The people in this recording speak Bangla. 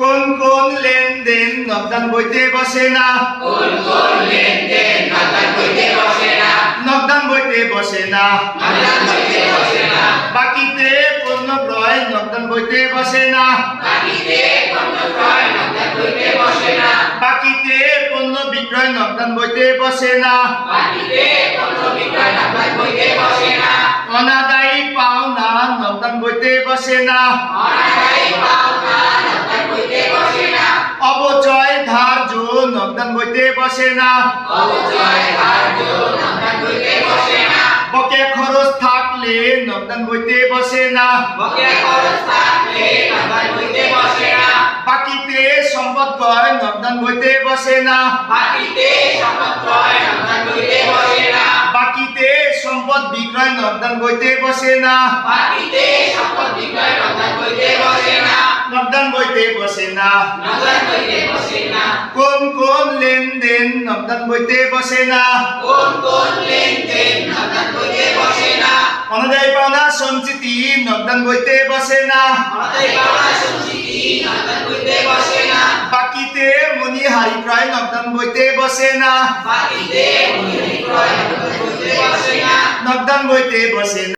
কোন কোন লেনদেন নকদান বইতে বসে না? কোন কোন লেনদেন নগদ বইতে বসে না? নকদান বইতে বসে না। নগদ বইতে বসে না। বাকিতে পণ্য ক্রয় নকদান বইতে বসে না। বাকিতে পণ্য ক্রয় নগদ বইতে বসে না। বাকিতে পণ্য বিক্রয় নকদান বইতে বসে না। বাকিতে পণ্য বিক্রয় নগদ বইতে বসে না। অনাদায়ী পাওনা নকদান বইতে বসে না। অনাদায়ী পাওনা বসে না। বকে খরচ থাকলে নকদান বইতে বসে না। বাকিতে সম্পদ ক্রয় নকদান বইতে বসে না। বাকিতে সম্পদ বিক্রয় নকদান বইতে বসে না। বাকিতে সম্পদ বিক্রয় নগদ বইতে বসে না। নকদান বইতে বসে না। নগদ বইতে বসে না। কোন কোন লেনদেন নকদান বইতে বসে না। কোন কোন লেনদেন নগদ বইতে বসে না। অনাদায়ী পাওনা সঞ্চিতি নকদান বইতে বসে না। অনাদায়ী পাওনা সঞ্চিতি নগদ বইতে বসে না। বাকিতে মণিহারি ক্রয় নকদান বইতে বসে না। বাকিতে মূল্য বিক্রয় নগদ বইতে বসে না। নকদান বইতে বসে না।